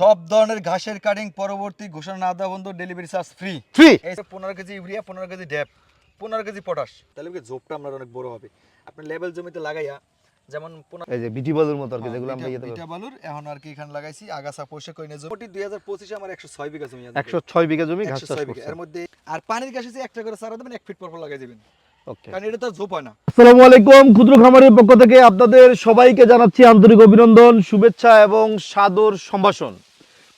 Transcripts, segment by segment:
সব ধরনের ঘাসের কাটিং পরবর্তী ঘোষণা না দেওয়া বন্ধু ডেলিভারি চার্জ ফ্রি ফ্রি এই যে পনেরো কেজি ইউরিয়া পনেরো কেজি ড্যাপ পনেরো কেজি পটাশ তাহলে কি জোপটা আপনার অনেক বড় হবে। আপনি লেভেল জমিতে লাগাইয়া যেমন এই যে বিটি বালুর মতো আর কি যেগুলো আমরা ইয়েতে বিটা বালুর এখন আর কি এখানে লাগাইছি আগাছা পরিষ্কার করে নিয়ে হাজার পঁচিশে আমার একশো ছয় বিঘা জমি আছে। একশো ছয় বিঘা জমি ঘাস চাষ করছে। এর মধ্যে আর পানির গাছে যে একটা করে সারা দেবেন এক ফিট পর পর লাগাই দেবেন। কারণ এটা তো ঝোপ না আসসালামু আলাইকুম ক্ষুদ্র খামারের পক্ষ থেকে আপনাদের সবাইকে জানাচ্ছি আন্তরিক অভিনন্দন শুভেচ্ছা এবং সাদর সম্ভাষণ।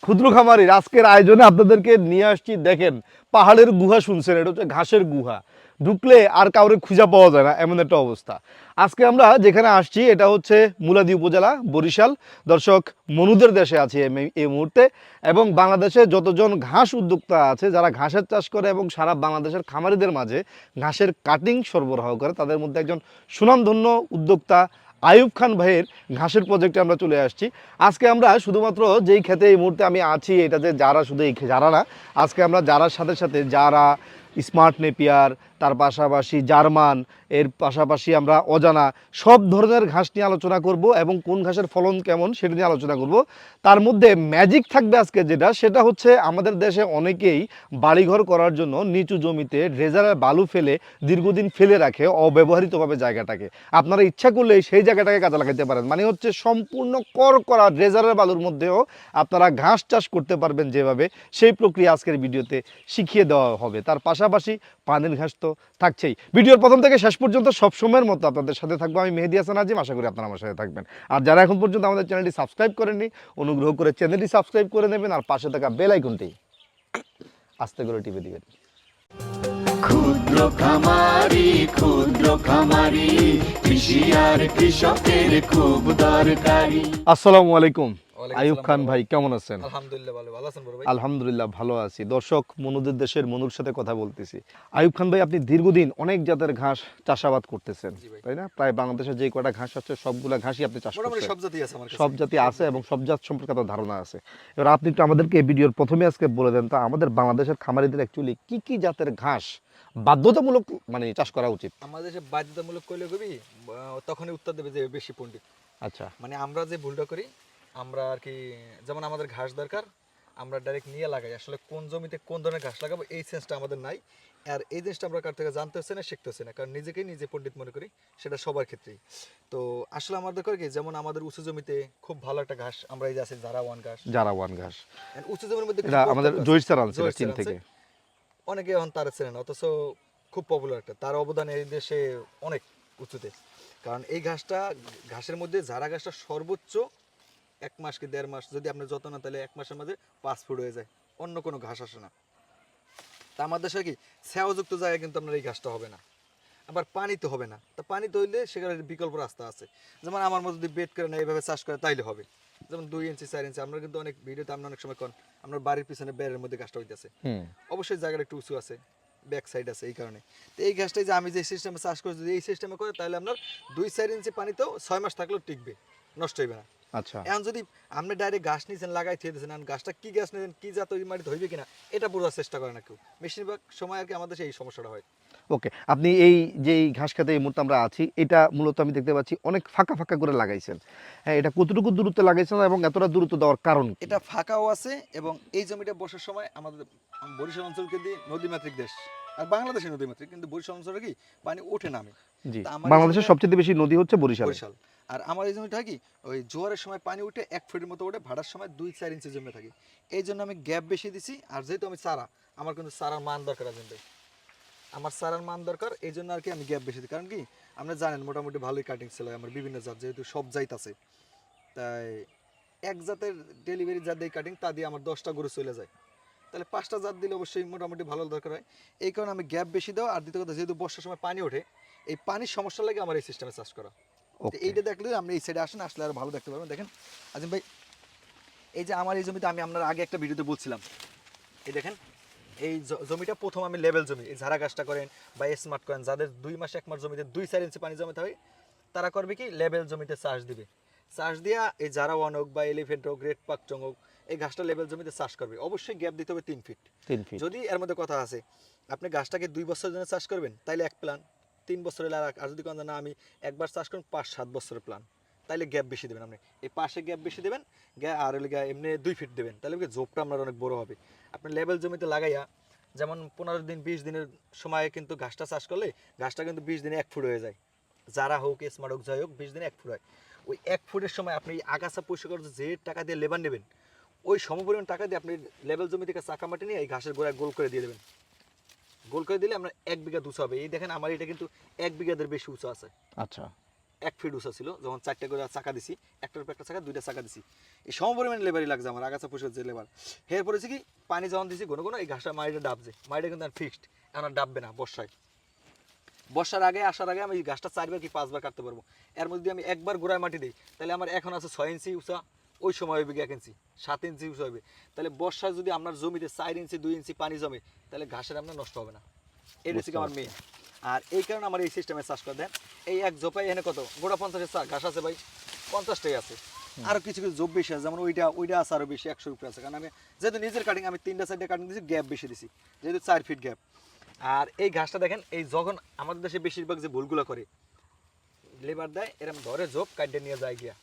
ক্ষুদ্র খামারির আজকের আয়োজনে আপনাদেরকে নিয়ে আসছি দেখেন পাহাড়ের গুহা শুনছেন এটা হচ্ছে ঘাসের গুহা। ঢুকলে আর কাউরে খুঁজা পাওয়া যায় না, এমন একটা অবস্থা। আজকে আমরা যেখানে আসছি, এটা হচ্ছে মুলাদি উপজেলা, বরিশাল। দর্শক, মনুদের দেশে আছি এই- মুহূর্তে এবং বাংলাদেশে যতজন ঘাস উদ্যোক্তা আছে, যারা ঘাসের চাষ করে এবং সারা বাংলাদেশের খামারিদের মাঝে ঘাসের কাটিং সরবরাহ করে, তাদের মধ্যে একজন সুনামধন্য উদ্যোক্তা আয়ুব খান ভাইয়ের ঘাসের প্রজেক্টে আমরা চলে আসছি। আজকে আমরা শুধুমাত্র যেই ক্ষেতে এই মুহূর্তে আমি আছি, এটাতে যারা শুধু এই যারা না, আজকে আমরা যারার সাথে সাথে যারা স্মার্ট নেপিয়ার তার পাশাপাশি জার্মান, এর পাশাপাশি আমরা অজানা সব ধরনের ঘাস নিয়ে আলোচনা করব এবং কোন ঘাসের ফলন কেমন সেটা নিয়ে আলোচনা করব। তার মধ্যে ম্যাজিক থাকবে আজকে যেটা, সেটা হচ্ছে আমাদের দেশে অনেকেই বাড়িঘর করার জন্য নিচু জমিতে রেজারের বালু ফেলে দীর্ঘদিন ফেলে রাখে অব্যবহৃতভাবে জায়গাটাকে। আপনারা ইচ্ছা করলেই সেই জায়গাটাকে কাজে লাগাতে পারেন। মানে হচ্ছে সম্পূর্ণ কর করা রেজারের বালুর মধ্যেও আপনারা ঘাস চাষ করতে পারবেন যেভাবে। সেই প্রক্রিয়া আজকের ভিডিওতে শিখিয়ে দেওয়া হবে। তার পাশাপাশি পানির ঘাস তো থাকছেই। ভিডিওর প্রথম থেকে শেষ পর্যন্ত সব সময়ের মতো আপনাদের সাথে থাকব। আমি মেহেদি হাসান আজিম আশা করি আপনারা আমার সাথে থাকবেন। আর যারা এখন পর্যন্ত আমাদের চ্যানেলটি সাবস্ক্রাইব করেননি অনুগ্রহ করে চ্যানেলটি সাবস্ক্রাইব করে নেবেন আর পাশে থাকা বেল আইকনটি আস্তে করে টিপে দিবেন। ক্ষুদ্র খামারি ক্ষুদ্র খামারি কৃষি আর কৃষকের খুব দরকারি। আসসালামু আলাইকুম। আয়ুব খান ভাই। কেমন আছেন? আলহামদুলিল্লাহ ভালো। ভালো আছেন বড় ভাই? আলহামদুলিল্লাহ ভালো আছি। দর্শক মনুদের দেশের মনুর সাথে কথা বলতেছি। আয়ুব খান ভাই আপনি দীর্ঘদিন অনেক জাতের ঘাস চাষাবাদ করতেছেন তাই না? প্রায় বাংলাদেশে যে কয়টা ঘাস আছে সবগুলা ঘাসই আপনি চাষ করছেন। সব জাতি আছে আমার কাছে। সব জাতি আছে এবং সব জাত সম্পর্কে আপনার ধারণা আছে। এবার আপনি একটু আমাদেরকে এই ভিডিওর প্রথমে আজকে বলে দেন তা আমাদের বাংলাদেশের খামারিদের অ্যাকচুয়ালি কি কি জাতের ঘাস বাধ্যতামূলক মানে চাষ করা উচিত? আমাদের দেশে বাধ্যতামূলক কইলে কবি তখনই উত্তর দেবে যে বেশি পণ্ডিত। আচ্ছা। মানে আমরা যে ভুলটা করি আমরা আর কি যেমন আমাদের ঘাস দরকার আমরা ডাইরেক্ট নিয়ে লাগাই। আসলে কোন জমিতে কোন ধরনের ঘাস লাগাবো এই সেন্সটা আমাদের নাই। আর এই জিনিসটা আমরা কার থেকে জানতে হচ্ছে না শিখতে হচ্ছে না। কারণ নিজেকেই নিজে পণ্ডিত মনে করি সেটা সবার ক্ষেত্রেই। তো আসলে আমাদের করে কি যেমন আমাদের উঁচু জমিতে খুব ভালো একটা ঘাস আমরা এই যে আছে যারা ওয়ান ঘাস। যারা ওয়ান ঘাস। উঁচু জমির মধ্যে আমাদের আনছিল জহির চীন থেকে। অনেকে এখন তার না অথচ খুব পপুলার একটা। তার অবদান এই দেশে অনেক উঁচুতে। কারণ এই ঘাসটা ঘাসের মধ্যে যারা ঘাসটা সর্বোচ্চ এক মাস কি দেড় মাস যদি আপনি যত না তাহলে এক মাসের মধ্যে পাঁচ ফুট হয়ে যায়। অন্য কোনো ঘাস আসে না। তা আমার দেশে কি? স্যাওযুক্ত জায়গায় কিন্তু আপনার এই ঘাসটা হবে না। আবার পানিতে হবে না। তা পানিতে হইলে সেখানে বিকল্প রাস্তা আছে। যেমন আমার মতো যদি বেড করে না এইভাবে চাষ করে তাইলে হবে। যেমন দুই ইঞ্চি চার ইঞ্চি আমরা কিন্তু অনেক ভিডিওতে আমরা অনেক সময় কন আমরা বাড়ির পিছনে বেড়ের মধ্যে গাছটা হইতেছে। অবশ্যই জায়গাটা একটু উঁচু আছে ব্যাক সাইড আছে এই কারণে। তো এই গাছটাই যে আমি যে সিস্টেমে চাষ করি যদি এই সিস্টেমে করে তাহলে আপনার দুই চার ইঞ্চি পানিতেও ছয় মাস থাকলেও টিকবে নষ্ট হইবে না। আচ্ছা। এখন যদি আপনি ডাইরেক্ট গাছ নিয়েছেন লাগাই থিয়ে দিয়েছেন এখন গাছটা কি গাছ নিয়েছেন কি জাত ওই মাটিতে হইবে কিনা এটা বোঝার চেষ্টা করে না কেউ। বেশিরভাগ সময় আর কি আমাদের সেই সমস্যাটা হয়। ওকে আপনি এই যে এই ঘাস খেতে এই মুহূর্তে আমরা আছি এটা মূলত আমি দেখতে পাচ্ছি অনেক ফাঁকা ফাঁকা করে লাগাইছেন। হ্যাঁ এটা কতটুকু দূরত্বে লাগাইছেন এবং এতটা দূরত্ব দেওয়ার কারণ এটা ফাঁকাও আছে এবং এই জমিটা বসার সময় আমাদের আম- বরিশাল অঞ্চলকে দিয়ে নদীমাতৃক দেশ। আর বাংলাদেশের নদীমাতৃক কিন্তু বরিশাল অঞ্চলে কি পানি ওঠে নামে জি। বাংলাদেশের সবচেয়ে বেশি নদী হচ্ছে বরিশাল। বরিশাল। আর আমার এই জমিটা কি ওই জোয়ারের সময় পানি উঠে এক ফুটের মতো ওঠে ভাড়ার সময় দুই চার ইঞ্চি জমে থাকে। এই জন্য আমি গ্যাপ বেশি দিছি আর যেহেতু আমি চারা আমার কিন্তু চারার মান দরকার আছে আমার চারার মান দরকার এই জন্য আর কি আমি গ্যাপ বেশি দিই কারণ কি আপনি জানেন মোটামুটি ভালোই কাটিং ছিল আমার বিভিন্ন জাত যেহেতু সব জাত আছে। তাই এক জাতের ডেলিভারি যা দিয়ে কাটিং তা দিয়ে আমার দশটা গরু চলে যায়। তাহলে পাঁচটা জাত দিলে অবশ্যই মোটামুটি ভালো দরকার হয়। এই কারণে আমি গ্যাপ বেশি দেওয়া আর দ্বিতীয় কথা যেহেতু বর্ষার সময় পানি ওঠে এই পানির সমস্যা লাগে আমার এই সিস্টেমে চাষ করা। এইটা দেখলে আপনি এই সাইডে আসেন আসলে আরও ভালো দেখতে পারবেন। দেখেন আজিম ভাই এই যে আমার এই জমিতে আমি আপনার আগে একটা ভিডিওতে বলছিলাম। এই দেখেন এই জমিটা প্রথম আমি লেভেল জমি। এই ঝাড়া গাছটা করেন বা স্মার্ট করেন যাদের দুই মাস এক মাস জমিতে দুই চার ইঞ্চি পানি জমাতে হয় তারা করবে কি? লেভেল জমিতে চাষ দিবে। চাষ দিয়া এই যারা ওয়ান হোক বা এলিফেন্ট হোক রেড পাক চং হোক এই গাছটা লেভেল জমিতে চাষ করবে। অবশ্যই গ্যাপ দিতে হবে তিন ফিট তিন ফিট যদি এর মধ্যে কথা আছে আপনি গাছটাকে দুই বছরের জন্য চাষ করবেন তাইলে এক প্ল্যান তিন বছরের আর আর যদি কোন না আমি একবার চাষ করুন পাঁচ সাত বছরের প্ল্যান তাহলে গ্যাপ বেশি দেবেন আপনি। এই পাশে গ্যাপ বেশি দেবেন আর এমনি দুই ফিট দেবেন। তাহলে জোপটা আপনার অনেক বড় হবে। আপনি লেভেল জমিতে লাগাইয়া যেমন পনেরো দিন বিশ দিনের সময় কিন্তু ঘাসটা চাষ করলে ঘাসটা কিন্তু বিশ দিনে এক ফুট হয়ে যায়। যারা হোক স্মার্ট হোক যাই হোক বিশ দিনে এক ফুট হয়। ওই এক ফুটের সময় আপনি আগাছা পরিষ্কার যে টাকা দিয়ে লেবার নেবেন ওই সমপরিমাণ টাকা দিয়ে আপনি লেভেল জমি থেকে চাকা মাটি নিয়ে এই ঘাসের গোড়ায় গোল করে দিয়ে দেবেন। গোল করে দিলে আমরা এক বিঘা দুশো হবে। এই দেখেন আমার এটা কিন্তু এক বিঘাদের বেশি উঁচু আছে। আচ্ছা। এক ফিট উঁচা ছিল যখন চারটে করে চাকা দিছি একটার উপর একটা চাকা দুইটা চাকা দিছি। এই সমপরিমাণ লেবারই লাগছে আমার আগাছা পুষের যে লেবার এর পরে কি পানি যখন দিছি কোনো কোনো এই ঘাসটা মাটিটা ডাবছে। মাটিটা কিন্তু আর ফিক্সড এখন আর ডাববে না বর্ষায়। বর্ষার আগে আসার আগে আমি এই গাছটা চারবার কি পাঁচবার কাটতে পারব। এর মধ্যে আমি একবার গোড়ায় মাটি দিই তাহলে আমার এখন আছে ছয় ইঞ্চি উঁচা ওই সময় হবে এক ইঞ্চি সাত ইঞ্চি উঁচা হবে তাহলে বর্ষায় যদি আপনার জমিতে চার ইঞ্চি দুই ইঞ্চি পানি জমে তাহলে ঘাসের আপনার নষ্ট হবে না। এটা হচ্ছে আমার মেয়ে আর এই কারণে আমার এই সিস্টেমে চাষ করে দেন। এই এক জোপাই এনে কত? গোটা পঞ্চাশের চা ঘাস আছে ভাই? পঞ্চাশটাই আছে। আরও কিছু কিছু জব বেশি আছে যেমন ওইটা ওইটা আছে আরও বেশি একশোর উপরে আছে। কারণ আমি যেহেতু নিজের কাটিং আমি তিনটা সাইডে কাটিং দিয়েছি গ্যাপ বেশি দিছি। যেহেতু চার ফিট গ্যাপ আর এই ঘাসটা দেখেন এই যখন আমাদের দেশে বেশিরভাগ যে ভুলগুলো করে লেবার দেয় এরকম ধরে জোপ কাটিয়ে নিয়ে যায় গিয়া।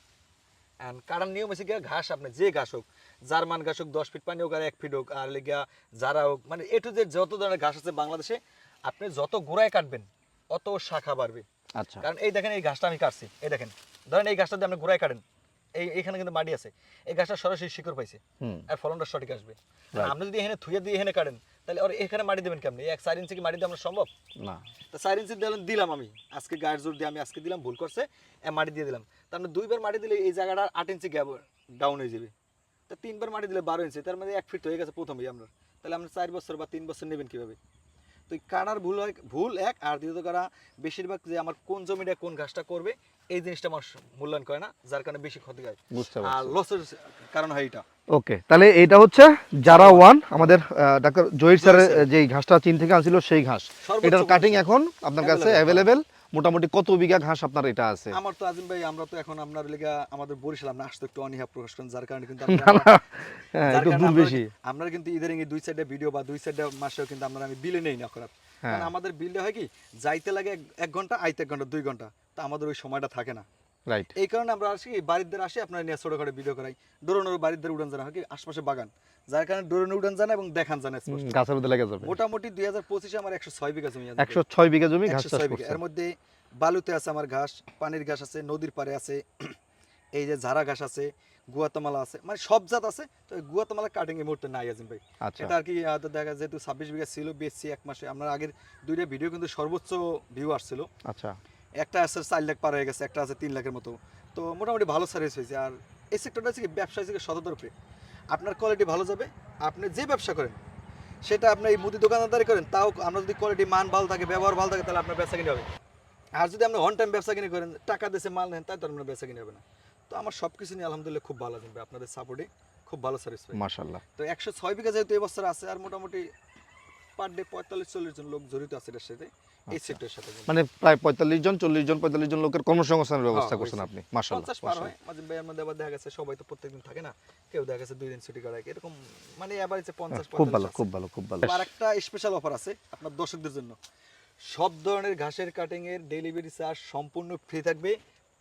আর কারণ নিয়ম হচ্ছে গিয়া ঘাস আপনি যে ঘাস হোক জার্মান ঘাস হোক দশ ফিট পানি হোক আর এক ফিট হোক আর লেগিয়া যারা হোক মানে এটু যে যত ধরনের ঘাস আছে বাংলাদেশে আপনি যত গোড়ায় কাটবেন অত শাখা বাড়বে। আচ্ছা। কারণ এই দেখেন এই ঘাসটা আমি কাটছি এই দেখেন। ধরেন এই ঘাসটা দিয়ে আপনি গোড়ায় কাটেন এই এখানে কিন্তু মাটি আছে এই গাছটা সরাসরি শিকড় পাইছে আর ফলনটা সঠিক আসবে। আপনি যদি এখানে থুয়ে দিয়ে এখানে কাটেন তাহলে আর এখানে মাটি দেবেন কেমনি? এক চার ইঞ্চি কি মাটি দেওয়া সম্ভব? না। তো চার ইঞ্চি দিলাম দিলাম আমি। আজকে গায়ের জোর দিয়ে আমি আজকে দিলাম ভুল করছে মাটি দিয়ে দিলাম। তার মানে দুইবার মাটি দিলে এই জায়গাটা আট ইঞ্চি গ্যাপ ডাউন হয়ে যাবে। তা তিনবার মাটি দিলে বারো ইঞ্চি তার মানে এক ফিট হয়ে গেছে প্রথমেই আমরা। তাহলে আপনি চার বছর বা তিন বছর নেবেন কীভাবে? তো এই কাটার ভুল হয় ভুল এক আর দ্বিতীয়ত কারা বেশিরভাগ যে আমার কোন জমিটা কোন ঘাসটা করবে এই জিনিসটা আমার মূল্যায়ন করে না যার কারণে বেশি ক্ষতি হয়। আর লসের কারণ হয় এটা ওকে তাহলে এটা হচ্ছে যারা ওয়ান আমাদের ডাক্তার জহির স্যারের যেই যে ঘাসটা চীন থেকে আসছিল সেই ঘাস। এটার কাটিং এখন আপনার কাছে অ্যাভেলেবেল মোটামুটি কত বিঘা ঘাস আপনার এটা আছে? আমার তো আজিম ভাই আমরা তো এখন আপনার লেগা আমাদের বরিশাল আমরা আসতে একটু অনীহা প্রকাশ করেন যার কারণে কিন্তু হ্যাঁ, একটু দূর বেশি। আমরা কিন্তু ইদারিং এই দুই সাইডে ভিডিও বা দুই সাইডে মাসেও কিন্তু আমরা আমি বিলে নেই না করার হ্যাঁ। কারণ আমাদের বিলটা হয় কি যাইতে লাগে এক- এক ঘণ্টা আইতে এক ঘণ্টা দুই ঘণ্টা। তো আমাদের ওই সময়টা থাকে না। রাইট এই কারণে আমরা আসি বাড়িদের আসি আপনার নিয়ে ছোট করে ভিডিও করাই। ডোরনের বাড়িদের উড়ান জানা হয় কি? আশপাশে বাগান। যার কারণে ডোরনে উড়ান জানা এবং দেখান জানা গাছের মধ্যে লেগে যাবে। মোটামুটি দুই হাজার পঁচিশে আমার একশো ছয় বিঘা জমি একশো ছয় বিঘা জমি ঘাস 106 চাষ বিঘা। এর মধ্যে বালুতে আছে আমার ঘাস পানির ঘাস আছে নদীর পাড়ে আছে এই যে ঝাড়া ঘাস আছে গুয়াতামালা আছে মানে সব জাত আছে তো গুয়াতামালা কাটিং এই মুহূর্তে নাই আজিম ভাই। আচ্ছা। এটা আর কি দেখা যেহেতু ছাব্বিশ বিঘা ছিল বেশি এক মাসে। আমরা আগের দুইটা ভিডিও কিন্তু সর্বোচ্চ ভিউ আসছিল। আচ্ছা। একটা আছে চার লাখ পার হয়ে গেছে একটা আছে তিন লাখের মতো। তো মোটামুটি ভালো সার্ভিস হয়েছে। আর এই সেক্টরটা হচ্ছে কি ব্যবসা হচ্ছে কি সততার আপনার কোয়ালিটি ভালো যাবে আপনি যে ব্যবসা করেন সেটা আপনি এই মুদি দোকানদারি করেন তাও আমরা যদি কোয়ালিটি মান ভালো থাকে ব্যবহার ভালো থাকে তাহলে আপনার ব্যবসা কিনে হবে। আর যদি আপনি অন টাইম ব্যবসা কিনে করেন টাকা দেশে মাল নেন তাই তো আপনার ব্যবসা কিনে হবে না। তো আমার সব কিছু নিয়ে আলহামদুলিল্লাহ খুব ভালো থাকবে আপনাদের সাপোর্টে খুব ভালো সার্ভিস পাই মাশাল্লাহ তো একশো ছয় বিঘা যেহেতু এবছর আছে আর মোটামুটি পার ডে পঁয়তাল্লিশ চল্লিশ জন লোক জড়িত আছে এটার সাথে। এই আচ্ছা। সেক্টরের সাথে মানে প্রায় পঁয়তাল্লিশ জন চল্লিশ জন পঁয়তাল্লিশ জন লোকের কর্মসংস্থানের ব্যবস্থা হ্যাঁ, করছেন আপনি মাশাল্লাহ পঞ্চাশ পার মাঝে ভাইয়ের মধ্যে আবার দেখা গেছে সবাই তো প্রত্যেকদিন থাকে না কেউ দেখা গেছে দুই দিন ছুটি কাটায়। এরকম মানে এভারেজে পঞ্চাশ খুব ভালো খুব ভালো খুব ভালো। আর একটা স্পেশাল অফার আছে আপনার দর্শকদের জন্য। সব ধরনের ঘাসের কাটিং এর ডেলিভারি চার্জ সম্পূর্ণ ফ্রি থাকবে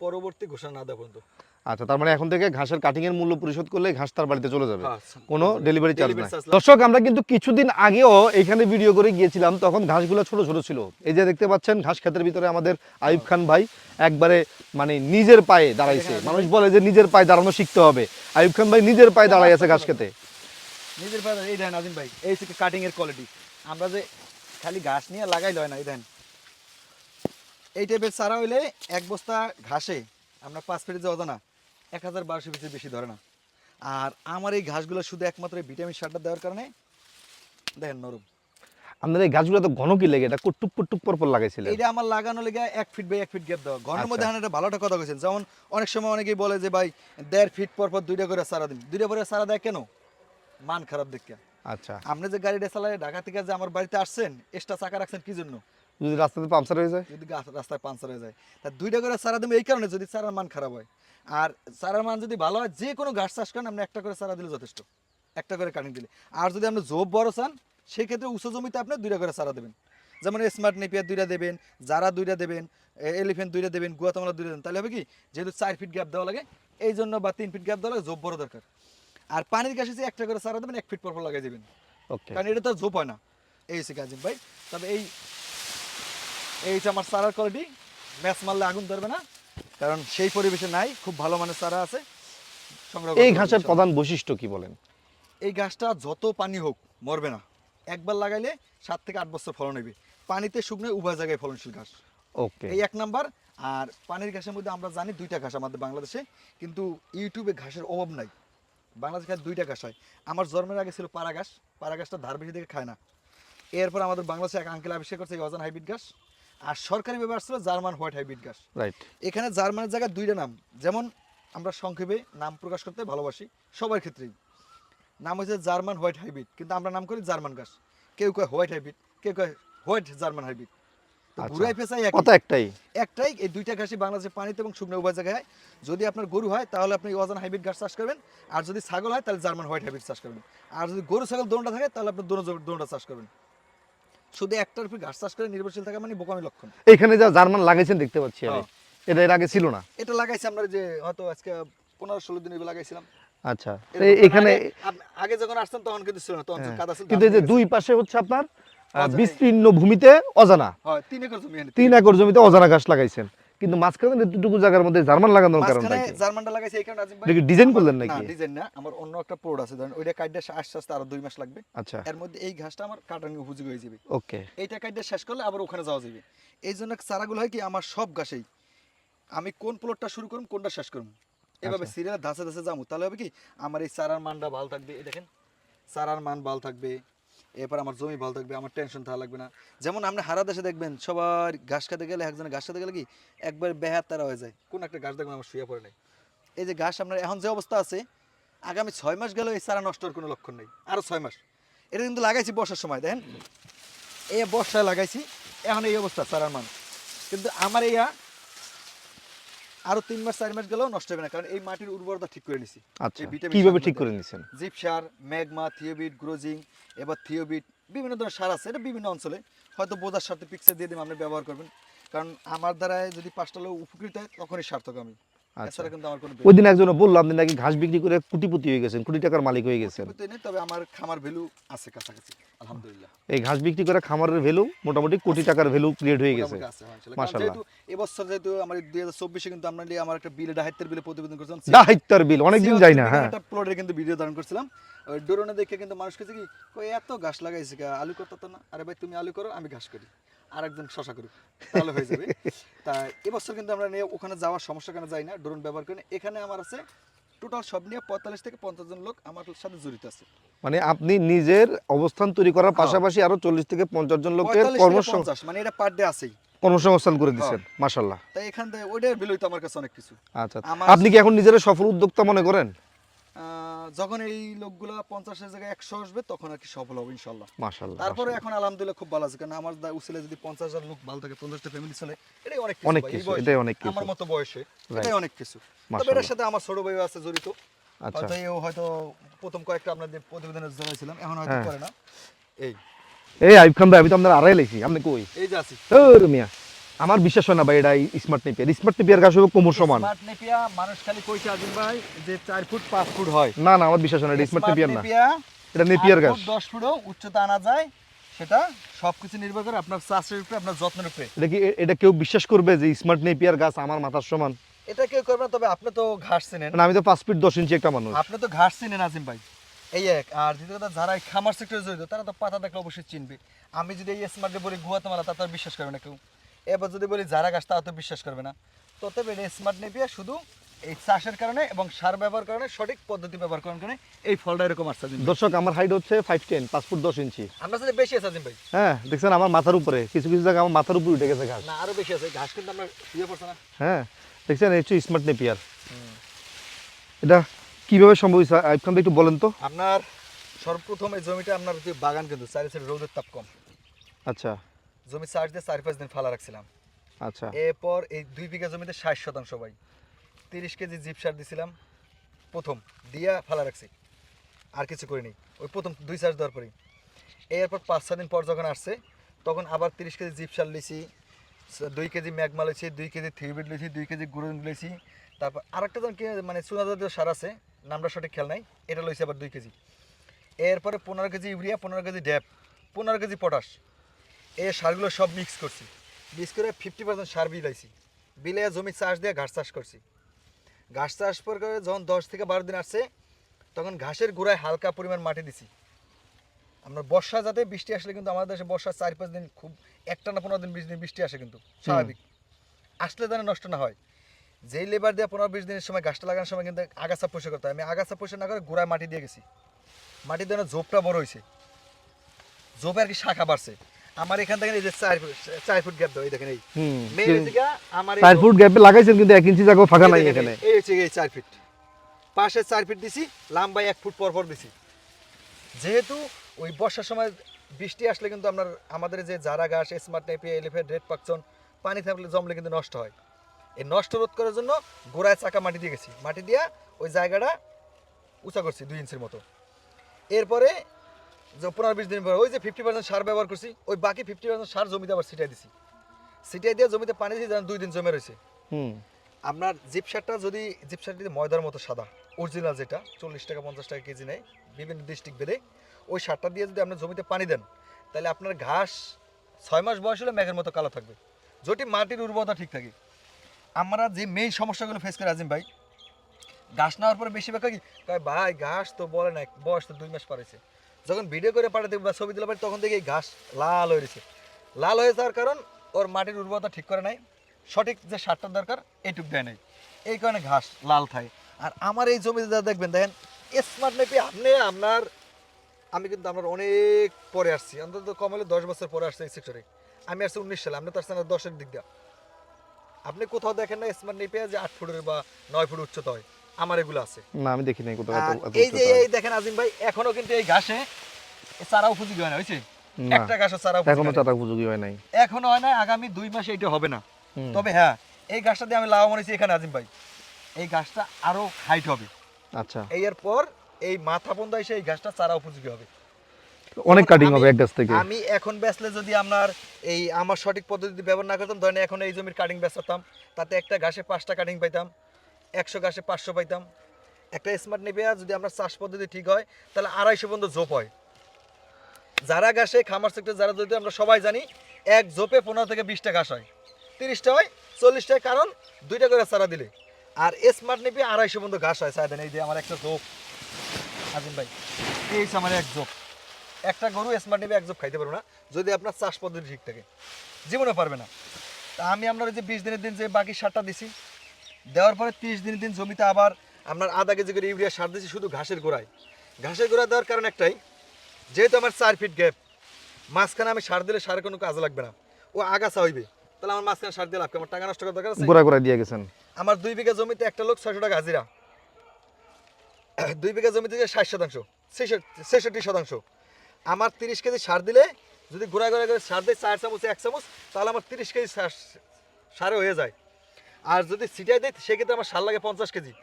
পরবর্তী ঘোষণা না দেওয়া পর্যন্ত। আচ্ছা তার মানে এখন থেকে ঘাসের কাটিং এর মূল্য পরিশোধ করলে ঘাস তার বাড়িতে চলে যাবে। হ্যাঁ, কোনো ডেলিভারি চার্জ নাই। দর্শক আমরা কিন্তু কিছুদিন আগেও এখানে ভিডিও করে গিয়েছিলাম তখন ঘাসগুলো ছোট ছোট ছিল। এই যে দেখতে পাচ্ছেন ঘাস ক্ষেতের ভিতরে আমাদের আইব খান ভাই একবারে মানে নিজের পায়ে দাঁড়াইছে। মানুষ বলে যে নিজের পায়ে দাঁড়ানো শিখতে হবে। আইব খান ভাই নিজের পায়ে দাঁড়াই আছে ঘাস খেতে। নিজের পায়ে এই দেন আজিম ভাই এই হচ্ছে কাটিং এর কোয়ালিটি আমরা যে খালি ঘাস নিয়ে লাগাই লয় না এই দেন। এই টাইপের চারা হইলে এক বস্তা ঘাসে আমরা পাঁচ ফিট যে অজানা এক হাজার বারোশো পিসের বেশি ধরে না। আর আমার এই ঘাসগুলো শুধু একমাত্র ভিটামিন সারটা দেওয়ার কারণে দেখেন নরম। আপনাদের এই গাছগুলো তো ঘন কি লেগে এটা কুটুপ কুটুপ পর পর লাগাইছিলেন এইটা আমার লাগানো লেগে এক ফিট বাই এক ফিট গ্যাপ দেওয়া। ঘরের মধ্যে আচ্ছা। হান একটা ভালো একটা কথা কইছেন। যেমন অনেক সময় অনেকেই বলে যে ভাই দেড় ফিট পর পর দুইটা করে সারা দিন। দুইটা করে সারা দেয় কেন? মান খারাপ দেখে। আচ্ছা। আপনি যে গাড়িটা চালায় ঢাকা থেকে যে আমার বাড়িতে আসছেন এক্সট্রা চাকা রাখছেন কি জন্য? যদি রাস্তাতে পাংচার হয়ে যায়? যদি রাস্তায় পাঞ্চার হয়ে যায়। তা দুইটা করে সারা দেবে এই কারণে যদি চারার মান খারাপ হয়। আর চারার মান যদি ভালো হয় যে কোনো গাছ চাষ করেন আপনি একটা করে চারা দিলে যথেষ্ট। একটা করে কাটিং দিলে। আর যদি আপনি জোব বড় চান সেক্ষেত্রে উঁচু জমিতে আপনি দুইটা করে চারা দেবেন। যেমন স্মার্ট নেপিয়ার দুইটা দেবেন যারা দুইটা দেবেন এলিফেন্ট দুইটা দেবেন গুয়াতামালা দুইটা দেবেন। তাহলে হবে কি? যেহেতু চার ফিট গ্যাপ দেওয়া লাগে এই জন্য বা তিন ফিট গ্যাপ দেওয়া লাগে জোপ বড় দরকার। আর পানির গাছে যে একটা করে চারা দেবেন এক ফিট পর পর লাগাই দেবেন। কারণ এটা তো জোপ হয় না। এই হচ্ছে কাজিম ভাই। তবে এই এই হচ্ছে আমার চারার কোয়ালিটি ম্যাচ মারলে আগুন ধরবে না। কারণ সেই পরিবেশে নাই খুব ভালো মানের চারা আছে। সংগ্রহ এই ঘাসের প্রধান বৈশিষ্ট্য কি বলেন? এই গাছটা যত পানি হোক মরবে না। একবার লাগাইলে সাত থেকে আট বছর ফলন নেবে পানিতে শুকনো উভয় জায়গায় ফলনশীল ঘাস। ওকে। এই এক নাম্বার আর পানির ঘাসের মধ্যে আমরা জানি দুইটা ঘাস আমাদের বাংলাদেশে কিন্তু ইউটিউবে ঘাসের অভাব নাই। বাংলাদেশে খালি দুইটা ঘাস হয়। আমার জন্মের আগে ছিল পাড়া ঘাস পাড়া ঘাসটা ধার বেশি দিকে খায় না। এরপর আমাদের বাংলাদেশে এক আঙ্কেল আবিষ্কার করছে অজান হাইব্রিড ঘাস। আর সরকারি ব্যবহার ছিল জার্মান হোয়াইট হাইব্রিড ঘাস। রাইট এখানে জার্মানের জায়গায় দুইটা নাম যেমন আমরা সংক্ষেপে নাম প্রকাশ করতে ভালোবাসি সবার ক্ষেত্রেই। নাম হচ্ছে জার্মান হোয়াইট হাইব্রিড কিন্তু আমরা নাম করি জার্মান ঘাস। কেউ কয় হোয়াইট হাইব্রিড কেউ কয় হোয়াইট জার্মান হাইব্রিড। তো আচ্ছা। ঘুরাই পেঁচাই কথা একটাই। একটাই এই দুইটা ঘাসই বাংলাদেশে পানিতে এবং শুকনো উভয় জায়গায় হয়। যদি আপনার গরু হয় তাহলে আপনি অজান হাইব্রিড ঘাস চাষ করবেন। আর যদি ছাগল হয় তাহলে জার্মান হোয়াইট হাইব্রিড চাষ করবেন। আর যদি গরু ছাগল দোনটা থাকে তাহলে আপনি দোনো দোনটা চাষ করবেন। শুধু একটার উপর ঘাস চাষ করে নির্ভরশীল থাকা মানে বোকামি লক্ষণ। এখানে যা জার্মান লাগাইছেন দেখতে পাচ্ছি আমি। হ্যাঁ। এটা এর আগে ছিল না। এটা লাগাইছি আমরা যে হয়তো আজকে পনেরো ষোলো দিন লাগাইছিলাম। আচ্ছা। এখানে আগে- যখন আসতাম তখন কিন্তু ছিল না তখন হ্যাঁ, কাদা ছিল কিন্তু এই যে দুই পাশে হচ্ছে আপনার বিস্তীর্ণ ভূমিতে অজানা। তিন একর জমি তিন একর জমিতে অজানা ঘাস লাগাইছেন। কিন্তু মাঝখানে এতটুকু জায়গার মধ্যে জার্মান লাগানোর কারণটা মাঝখানে জার্মানটা লাগাইছি এই কারণে আজিম ভাই এটা ডিজাইন করলেন না ডিজাইন না আমার অন্য একটা প্রোড আছে ধরেন ওইটা কাটতে আস্তে আস্তে আরও দুই মাস লাগবে। আচ্ছা। এর মধ্যে এই ঘাসটা আমার কাটানি উপযোগী হয়ে যাবে। ওকে। এইটা কাটতে শেষ করলে আবার ওখানে যাওয়া যাবে। এই জন্য চারাগুলো হয় কি আমার সব ঘাসেই। আমি কোন প্লটটা শুরু করুম কোনটা শেষ করুম? এভাবে আচ্ছা। সিরিয়াল ধাসে ধাসে যাব। তাহলে হবে কি আমার এই চারার মানটা ভালো থাকবে এই দেখেন চারার মান ভালো থাকবে। এরপর আমার জমি ভালো থাকবে, আমার টেনশন থাকা লাগবে না। যেমন আপনি হারা দেশে দেখবেন, সবার ঘাস খেতে গেলে, একজনের ঘাস খেতে গেলে কি একবার বেহাত তারা হয়ে যায়। কোন একটা ঘাস দেখবেন আমার শুয়ে পড়ে নাই। এই যে ঘাস আপনার এখন যে অবস্থা আছে, আগামী ছয় মাস গেলেও এই চারা নষ্ট কোনো লক্ষণ নেই আরও ছয় মাস। এটা কিন্তু লাগাইছি বর্ষার সময়, দেখেন। এই বর্ষায় লাগাইছি, এখন এই অবস্থা চারার মান। কিন্তু আমার এইয়া আরও তিন মাস চার মাস গেলেও নষ্ট হবে না কারণ এই মাটির উর্বরতা ঠিক করে নিছি। আচ্ছা ভিটামিন কীভাবে সার ঠিক। করে নিছেন? জিপসার ম্যাগমা থিওবিট গ্রোজিং এবার থিওবিট বিভিন্ন ধরনের সার আছে এটা বিভিন্ন অঞ্চলে। হয়তো বোঝার সাথে পিকচার দিয়ে দিন আপনি ব্যবহার করবেন। কারণ আমার দ্বারা যদি পাঁচটা লোক উপকৃত হয় তখনই সার্থক আমি। ওই দিন একজন বলল আপনি নাকি ঘাস বিক্রি করে কোটিপতি হয়ে গেছেন কোটি টাকার মালিক হয়ে গেছেন। তবে আমার খামার ভ্যালু আছে কাছাকাছি আলহামদুলিল্লাহ। এই ঘাস বিক্রি করে খামারের ভ্যালু মোটামুটি কোটি টাকার ভ্যালু ক্রিয়েট হয়ে গেছে মাশাআল্লাহ। এবছর যেহেতু আমার দুই হাজার চব্বিশে কিন্তু আমরা আমার একটা বিলে প্রতিবেদন করছিলাম। বিল অনেকদিন যাই না হ্যাঁ। একটা প্লটের কিন্তু ভিডিও ধারণ করছিলাম। ড্রোনে দেখে কিন্তু মানুষ কাছে কি কই এত ঘাস লাগাইছে আলু করতে না? আরে ভাই তুমি আলু করো আমি ঘাস করি। আর একজন শশা করুক তাহলে হয়ে যাবে। তা এবছর কিন্তু আমরা নিয়ে ওখানে যাওয়ার সমস্যা কেন যাই না ড্রোন ব্যবহার করি এখানে আমার আছে টোটাল সব নিয়ে পঁয়তাল্লিশ থেকে পঞ্চাশ জন লোক আমার সাথে জড়িত আছে। মানে আপনি নিজের অবস্থান তৈরি করার পাশাপাশি আরও চল্লিশ থেকে পঞ্চাশ জন লোকের পঁয়তাল্লিশ থেকে কর্মসং পঞ্চাশ মানে এটা পার ডে আছেই। কর্মসংস্থান করে দিচ্ছেন মাশাল্লাহ তাই এখান থেকে ওইটার বিলই তো আমার কাছে অনেক কিছু। আচ্ছা আপনি কি এখন নিজের সফল উদ্যোক্তা মনে করেন? যখন এই লোকগুলা পঞ্চাশের জায়গায় একশো আসবে তখন আর কি সফল হবে ইনশাল্লাহ। তারপরে এখন আলহামদুলিল্লাহ খুব ভালো আছে কারণ আমার উসিলে যদি পঞ্চাশ হাজার লোক ভালো থাকে পঞ্চাশটা ফ্যামিলি চলে এটাই অনেক অনেক কিছু। এটাই অনেক কিছু। আমার মতো বয়সে এটাই অনেক কিছু। তবে। এটার সাথে আমার ছোট ভাই আছে জড়িত। আচ্ছা। হয়তো এও হয়তো প্রথম কয়েকটা আপনাদের প্রতিবেদনে জানাইছিলাম এখন হয়তো হ্যাঁ। করে না। এই। এই আইব খান ভাই আমি তো আপনার আড়াই লেছি আপনি কই? এই যে আছি। মিয়া। আমার বিশ্বাস হয় না ভাই এটা স্মার্ট নেপিয়ার স্মার্ট নেপিয়ার গাছ হবে কোমর সমান। স্মার্ট নেপিয়া মানুষ খালি কইছে আজিম ভাই যে চার ফুট পাঁচ ফুট হয়। না না আমার বিশ্বাস হয় না এটা স্মার্ট নেপিয়ার না। এটা নেপিয়ার গাছ ফুট, দশ ফুটও উচ্চতা আনা যায় সেটা সবকিছু নির্ভর করে আপনার চাষের উপরে আপনার যত্নের উপরে। এটা কি এটা কেউ বিশ্বাস করবে যে স্মার্ট নেপিয়ার গাছ আমার মাথার সমান? এটা কেউ করবে না তবে আপনি তো ঘাস চিনেন। মানে আমি তো পাঁচ ফিট দশ ইঞ্চি একটা মানুষ। আপনি তো ঘাস চিনেন আজিম ভাই। এই এক আর দ্বিতীয় কথা যারা খামার সেক্টরে জড়িত তারা তো পাতা দেখলে অবশ্যই চিনবে। আমি যদি এই স্মার্টে বলি গুয়াতে মারা তা তো বিশ্বাস করবে না কেউ। এবার যদি বলি যারা গাছ তারা তো বিশ্বাস করবে না। তো তবে এটা স্মার্ট নেপিয়া শুধু এই চাষের কারণে এবং সার ব্যবহার কারণে সঠিক পদ্ধতি ব্যবহার করার কারণে এই ফলটা এরকম আসছে দর্শক আমার হাইট হচ্ছে ফাইভ টেন পাঁচ ফুট দশ ইঞ্চি। আমরা সাথে বেশি আছে আজিম ভাই। হ্যাঁ দেখছেন আমার মাথার উপরে কিছু কিছু জায়গায় আমার মাথার উপরে উঠে গেছে ঘাস না আরও বেশি আছে ঘাস কিন্তু আমরা ইয়ে করছে না। হ্যাঁ দেখছেন এই হচ্ছে স্মার্ট নেপিয়ার এটা কীভাবে সম্ভব আইব খান একটু বলেন তো। আপনার সর্বপ্রথম এই জমিটা আপনার যে বাগান কিন্তু চারি সাইড রোদের তাপ কম। আচ্ছা। জমি চাষ দিয়ে চার পাঁচ দিন ফালা রাখছিলাম। আচ্ছা। এরপর এই দুই বিঘা জমিতে ষাট শতাংশ ভাই তিরিশ কেজি জিপ সার দিছিলাম প্রথম দিয়া ফালা রাখছি। আর কিছু করিনি। ওই প্রথম দুই চাষ দেওয়ার পরেই। এরপর পাঁচ ছ দিন পর যখন আসছে তখন আবার তিরিশ কেজি জিপ সার লিছি দুই কেজি ম্যাগমা লইছি দুই কেজি থিউবিট লইছি দুই কেজি গুঁড়ো লইছি। তারপর আরেকটা কি মানে চুনা জাতীয় সার আছে নামটা সঠিক খেয়াল নাই এটা লইছি আবার দুই কেজি। এরপরে পনেরো কেজি ইউরিয়া পনেরো কেজি ড্যাপ পনেরো কেজি পটাশ। এই সারগুলো সব মিক্স করছি। মিক্স করে ফিফটি পার্সেন্ট সার বিলাইছি। বিলে জমি চাষ দিয়ে ঘাস চাষ করছি। ঘাস চাষ করে যখন দশ থেকে বারো দিন আসছে তখন ঘাসের গোড়ায় হালকা পরিমাণ মাটি দিছি। আমরা বর্ষা যাতে বৃষ্টি আসলে কিন্তু আমাদের দেশে বর্ষা চার পাঁচ দিন খুব একটা না পনেরো দিন বিশ দিন বৃষ্টি আসে কিন্তু স্বাভাবিক। আসলে যেন নষ্ট না হয়। যেই লেবার দিয়ে পনেরো বিশ দিনের সময় গাছটা লাগানোর সময় কিন্তু আগাছা পোষে করতে হয়। আমি আগাছা পোষে না করে গোড়ায় মাটি দিয়ে গেছি। মাটি দেওয়ার জোপটা বড় হয়েছে। জোপে আর কি শাখা বাড়ছে। আমার এখান থেকে এই যে চার ফুট চার ফুট গ্যাপ দেয় দেখেন এই। হুম। মেন এদিকে আমার এই চার ফুট গ্যাপে লাগাইছেন কিন্তু এক ইঞ্চি জায়গা ফাঁকা নাই এখানে। এই হচ্ছে এই চার ফিট পাশে চার ফিট দিছি লাম্বায় এক ফুট পর পর দিছি। যেহেতু ওই বর্ষার সময় বৃষ্টি আসলে কিন্তু আপনার আমাদের যে জারা ঘাস স্মার্ট টাইপে এলিফেন্ট রেড পাকচন পানি থাকলে জমলে কিন্তু নষ্ট হয়। এই নষ্ট রোধ করার জন্য গোড়ায় চাকা মাটি দিয়ে গেছি। মাটি দিয়া ওই জায়গাটা উঁচা করছি দুই ইঞ্চির মতো। এরপরে যে পনেরো বিশ দিন পরে ওই যে ফিফটি পার্সেন্ট সার ব্যবহার করছি ওই বাকি ফিফটি পার্সেন্ট সার জমিতে আবার ছিটাই দিছি। ছিটাই দিয়ে জমিতে পানি যেন দুই দিন জমে রয়েছে। আপনার জিপ সারটা যদি জিপ সারটি ময়দার মতো সাদা অরিজিনাল যেটা চল্লিশ টাকা পঞ্চাশ টাকা কেজি নেয় বিভিন্ন ডিস্ট্রিক্ট বেঁধে ওই সারটা দিয়ে যদি আপনার জমিতে পানি দেন তাহলে আপনার ঘাস ছয় মাস বয়স হলে মেঘের মতো কালো থাকবে। যদি মাটির উর্বরতা ঠিক থাকে। আমরা যে মেইন সমস্যাগুলো ফেস করে আজিম ভাই ঘাস নেওয়ার পরে বেশিরভাগ কি ভাই ঘাস তো বলে না বয়স তো দুই মাস পারেছে যখন ভিডিও করে পাঠাতে বা ছবি দিলে পারি তখন দেখি এই ঘাস লাল হয়ে রয়েছে। লাল হয়ে যাওয়ার কারণ ওর মাটির উর্বরতা ঠিক করে নাই। সঠিক যে সারটার দরকার, এইটুক দেয় নাই। এই কারণে ঘাস লাল থাকে। আর আমার এই জমিতে যা দেখবেন, দেখেন স্মার্ট নেপি আপনি, আপনার, আমি কিন্তু আপনার অনেক পরে আসছি। অন্তত কম হলে দশ বছর পরে আসছে এই সেক্টরে আমি আসছি উনিশ সালে, আপনি তো আসছেন দশের দিক দিয়ে। আপনি কোথাও দেখেন না স্মার্ট নেপে যে আট ফুটের বা নয় ফুট উচ্চতা হয়। আমার এগুলো আছে। না আমি দেখি নাই কোথাও এই যে এই দেখেন আজিম ভাই এখনও কিন্তু এই ঘাসে চারা উপযোগী হয় না একটা ঘাসও চারা এখনও। চাতা উপযোগী হয় নাই। এখনও হয় না আগামী দুই মাসে এটা হবে না। তবে হ্যাঁ এই গাছটা দিয়ে আমি হয়েছি এখানে আজিম ভাই। এই গাছটা আরও হাইট হবে। আচ্ছা। এর পর এই মাথা বন্ধ এসে এই গাছটা চারা উপযোগী হবে। অনেক কাটিং হবে এক গাছ থেকে। আমি এখন বেচলে যদি আপনার এই আমার সঠিক পদ্ধতি ব্যবহার না করতাম ধরেন এখন এই জমির কাটিং বেচতাম তাতে একটা ঘাসে পাঁচটা কাটিং পাইতাম। একশো ঘাসে পাঁচশো পাইতাম। একটা স্মার্ট নেবে, যদি আমরা চাষ পদ্ধতি ঠিক হয়, তাহলে আড়াইশো পর্যন্ত জোপ হয়। যারা ঘাসে খামার সেক্টর যারা যদি আমরা সবাই জানি এক জোপে পনেরো থেকে বিশটা ঘাস হয়। তিরিশটা হয়, চল্লিশটা কারণ দুইটা করে চারা দিলে। আর স্মার্ট নেপে আড়াইশো পর্যন্ত ঘাস হয় সাইদেন এই যে আমার একটা জোপ আজিম ভাই, এই আমার এক জোপ একটা গরু স্মার্ট নেবে, এক জোপ খাইতে পারবে না, যদি আপনার চাষ পদ্ধতি ঠিক থাকে। জীবনে পারবে না। তা আমি আপনার যে বিশ দিনের দিন যে বাকি সারটা দিছি দেওয়ার পরে তিরিশ দিনের দিন জমিতে আবার আপনার আধা কেজি করে ইউরিয়া সার দিছি শুধু ঘাসের গোড়ায়। ঘাসের গোড়া দেওয়ার কারণ একটাই যেহেতু আমার চার ফিট গ্যাপ মাঝখানে আমি সার দিলে সারের কোনো কাজে লাগবে না। ও আগাছা হইবে তাহলে আমার মাঝখানে সার দিয়ে লাভ আমার টাকা নষ্ট করার দরকার আছে? গোড়া গোড়া দিয়ে গেছেন। আমার দুই বিঘা জমিতে একটা লোক ছয়শো টাকা হাজিরা। দুই বিঘা জমিতে ষাট শতাংশ ছেষট্টি ছেষট্টি শতাংশ। আমার তিরিশ কেজি সার দিলে যদি ঘোরা ঘোরা করে সার দেয় চার চামচ এক চামচ তাহলে আমার তিরিশ কেজি সার সারে হয়ে যায়। আর যদি সিটাই দেয়, সেক্ষেত্রে আমার সার লাগে পঞ্চাশ কেজি।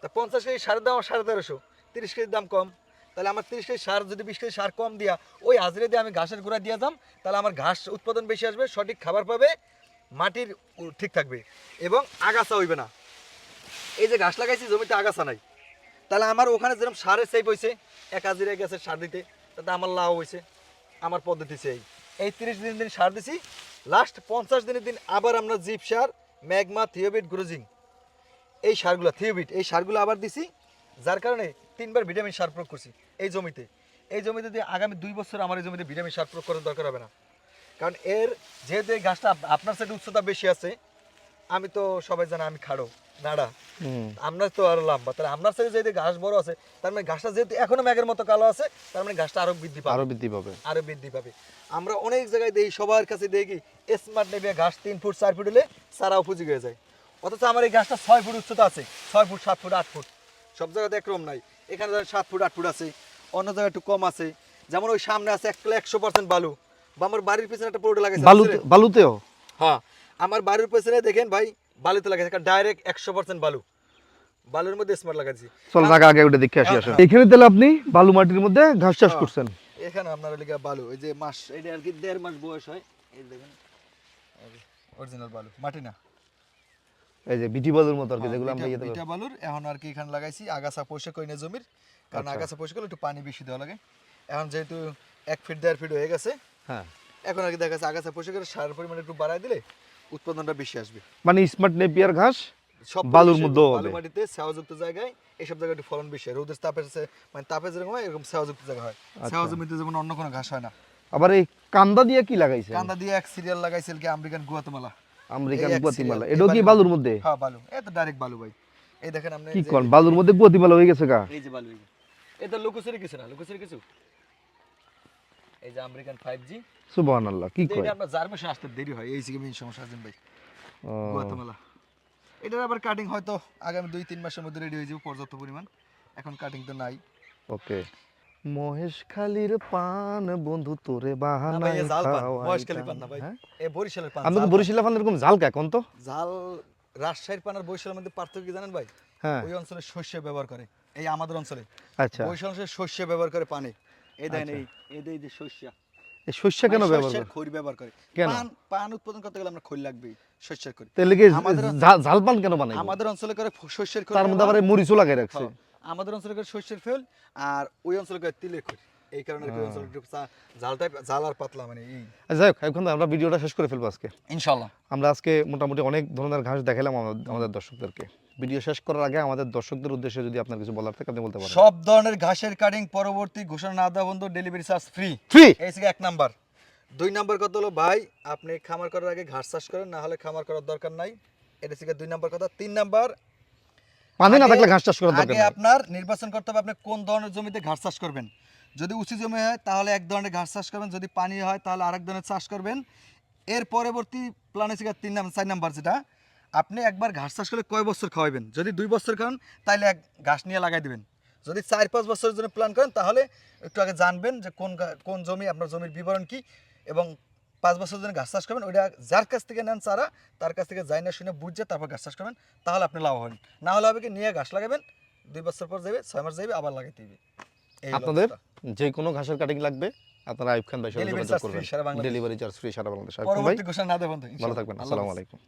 তা পঞ্চাশ কেজি সারের দাম আমার সাড়ে তেরোশো। তিরিশ কেজির দাম কম। তাহলে আমার তিরিশ কেজি সার, যদি বিশ কেজি সার কম দিয়া ওই হাজিরে দিয়ে আমি ঘাসের গোড়া দিয়ে দাম তাহলে আমার ঘাস উৎপাদন বেশি আসবে, সঠিক খাবার পাবে, মাটির ঠিক থাকবে এবং আগাছা হইবে না। এই যে ঘাস লাগাইছি, জমিতে আগাছা নাই। তাহলে আমার ওখানে যেরকম সারের সেভ হয়েছে এক হাজিরে গেছে সার দিতে, তাতে আমার লাভ হয়েছে আমার পদ্ধতি সেই। এই তিরিশ দিন দিন সার দিছি, লাস্ট পঞ্চাশ দিনের দিন আবার আমরা জিপ সার ম্যাগমা থিওবিট গ্রোজিং। এই সারগুলো, থিওবিট, এই সারগুলো আবার দিছি, যার কারণে তিনবার ভিটামিন সার প্রয়োগ করছি এই জমিতে। এই জমিতে দিয়ে আগামী দুই বছর আমার এই জমিতে ভিটামিন সার প্রয়োগ করার দরকার হবে না। কারণ এর, যেহেতু এই গাছটা আপনার সাথে উচ্চতা বেশি আছে আমি তো সবাই জানে আমি খাড়ো নাড়া। আমরা তো আরও লম্বা। তাহলে আপনার সাইডে যেহেতু ঘাস বড় আছে তার মানে ঘাসটা যেহেতু এখনও ম্যাগের মতো কালো আছে তার মানে ঘাসটা আরও বৃদ্ধি পাবে। আরও বৃদ্ধি পাবে। আরও বৃদ্ধি পাবে। আমরা অনেক জায়গায় দেখি সবার কাছে দেখি স্মার্ট নেবে ঘাস তিন ফুট চার ফুট হলে সারা উপযোগী হয়ে যায়। অথচ আমার এই গাছটা ছয় ফুট উচ্চতা আছে ছয় ফুট সাত ফুট আট ফুট। সব জায়গাতে একরকম নাই। এখানে ধরেন সাত ফুট আট ফুট আছে অন্য জায়গায় একটু কম আছে। যেমন ওই সামনে আছে এক একশো পার্সেন্ট বালু। বা আমার বাড়ির পিছনে একটা পোর্ট লাগাইছে বালুতে বালুতেও? হ্যাঁ। আমার বাড়ির পেছনে দেখেন ভাই বালুতে লাগাইছে ডাইরেক্ট একশো পার্সেন্ট বালু। বালুর মধ্যে স্মার্ট লাগাইছি। চল জায়গা আগে ওটা দেখে আসি হ্যাঁ, আসেন। এখানে তাহলে আপনি বালু মাটির মধ্যে ঘাস চাষ হ্যাঁ। করছেন? এখানে আপনার লিগা বালু এই যে মাস এটা আর কি দেড় মাস বয়স হয়। এই দেখেন অরিজিনাল বালু মাটি না। এই যে বিটি বালুর মতো আর কি যেগুলো আমরা হ্যাঁ, ইয়েতে এটা বালুর এখন আর কি এখানে লাগাইছি আগাছা পরিষ্কার করি না জমির কারণ আচ্ছা। আগাছা পরিষ্কার করলে একটু পানি বেশি দেওয়া লাগে। এখন যেহেতু এক ফিট দেড় ফিট হয়ে গেছে হ্যাঁ। এখন আর কি দেখা যাচ্ছে আগাছা পরিষ্কার করে সারের পরিমাণ একটু বাড়ায় দিলে উৎপাদনটা বেশি আসবে। মানে স্মার্ট নেপিয়ার ঘাস সব বালুর বেশি মধ্যেও হবে। বালু মাটিতে ছাওযুক্ত জায়গায় এইসব জায়গায় একটু ফলন বেশি হয়। রোদের তাপের সে- মানে তাপে যেরকম হয় এরকম ছাওযুক্ত জায়গা হয়। আচ্ছা। ছাওয়া জমিতে যেমন অন্য কোনো ঘাস হয় না। আবার এই কান্দা দিয়ে কি লাগাইছে কান্দা দিয়ে এক সিরিয়াল লাগাইছিল কি আমেরিকান গুয়াতেমালা। American Guatemala. এটাও কি বালুর মধ্যে? হ্যাঁ বালু। এ তো ডাইরেক্ট বালু ভাই। এই দেখেন আপনি কি কোন? বালুর মধ্যে গুয়াতিমালা হয়ে গেছে গা। এই যে বালু। এটা লুকোচুরি কিছু না লুকোচুরি কিছু? এই যে আমেরিকান ফাইভ জি সুবহানাল্লাহ কি কয় এটা আপনার আসতে দেরি হয় এই সমস্যা আছেন ভাই। গুয়াতেমালা। এটার আবার কাটিং হয়তো আগামী দুই তিন মাসের মধ্যে রেডি হয়ে যাবে পর্যাপ্ত পরিমাণ। এখন কাটিং তো নাই। ওকে। মহেশখালীর পান বন্ধু তোরে বাহানায় এ পান, না ভাই। হ্যাঁ? এ বরিশালের পান জাল বরিশালের পান এরকম কে কোন তো? জাল রাজশাহীর পান আর বরিশালের মধ্যে পার্থক্য কি জানেন ভাই? হ্যাঁ। ওই অঞ্চলে শস্য ব্যবহার করে এই আমাদের অঞ্চলে। আচ্ছা। বরিশাল অঞ্চলে শস্য ব্যবহার করে পানে। এই দেখেন এই এই যে- শস্য। এই শস্য কেন ব্যবহার করে খড়ি ব্যবহার করে। পান পান উৎপাদন করতে গেলে আমরা খড়ি লাগবেই শস্যের খড়ি। তাহলে কি আমাদের- ঝাল- ঝাল পান কেন বানাই আমাদের অঞ্চলে করে শস্যের খড়ি তার মধ্যে আবার মরিচও লাগাই রাখছে। হ্যাঁ, আমাদের অঞ্চলে করে শস্যের ফেল আর ওই অঞ্চলে করে তিলের খড়ি। এই কারণে জালটা জাল আর পাতলা মানে এই। আচ্ছা, যাই হোক এখন আমরা ভিডিওটা শেষ করে ফেলব আজকে। ইনশাল্লাহ। আমরা আজকে মোটামুটি অনেক ধরনের ঘাস দেখালাম আমাদের দর্শকদেরকে। ভিডিও শেষ করার আগে আমাদের দর্শকদের উদ্দেশ্যে যদি আপনার কিছু বলার থাকে আপনি বলতে পারেন। সব ধরনের ঘাসের কাটিং পরবর্তী ঘোষণা না দেওয়া বন্ধু ডেলিভারি চার্জ ফ্রি ফ্রি এই এক নাম্বার দুই নাম্বার কত হলো ভাই আপনি খামার করার আগে ঘাস চাষ করেন না হলে খামার করার দরকার নাই। এটা থেকে দুই নাম্বার কথা। তিন নাম্বার পানি না থাকলে ঘাস চাষ করার দরকার আগে আপনার নির্বাচন করতে হবে আপনি কোন ধরনের জমিতে ঘাস চাষ করবেন। যদি উঁচু জমি হয় তাহলে এক ধরনের ঘাস চাষ করবেন। যদি পানি হয় তাহলে আরেক ধরনের চাষ করবেন। এর পরবর্তী প্ল্যানে ছিল তিন নাম্বার চার নাম্বার যেটা। আপনি একবার ঘাস চাষ করলে কয় বছর খাওয়াবেন যদি দুই বছর খান তাহলে এক ঘাস নিয়ে লাগাই দিবেন। যদি চার পাঁচ বছরের জন্য প্ল্যান করেন তাহলে একটু আগে জানবেন যে কোন কোন জমি আপনার জমির বিবরণ কি এবং পাঁচ বছরের জন্য ঘাস চাষ করবেন। ওইটা যার কাছ থেকে নেন চারা তার কাছ থেকে যাই না শুনে বুঝছে তারপর ঘাস চাষ করবেন। তাহলে আপনি লাভ হবেন। না হলে হবে কি নিয়ে ঘাস লাগাবেন দুই বছর পর যাবে ছয় মাস যাবে আবার লাগাইতে হবে এই আপনাদের যে কোনো ঘাসের কাটিং লাগবে আপনারা আইব খান ভাই সাথে যোগাযোগ করবেন। ডেলিভারি চার্জ ফ্রি সারা বাংলাদেশ। ভালো থাকবেন আসসালামু আলাইকুম।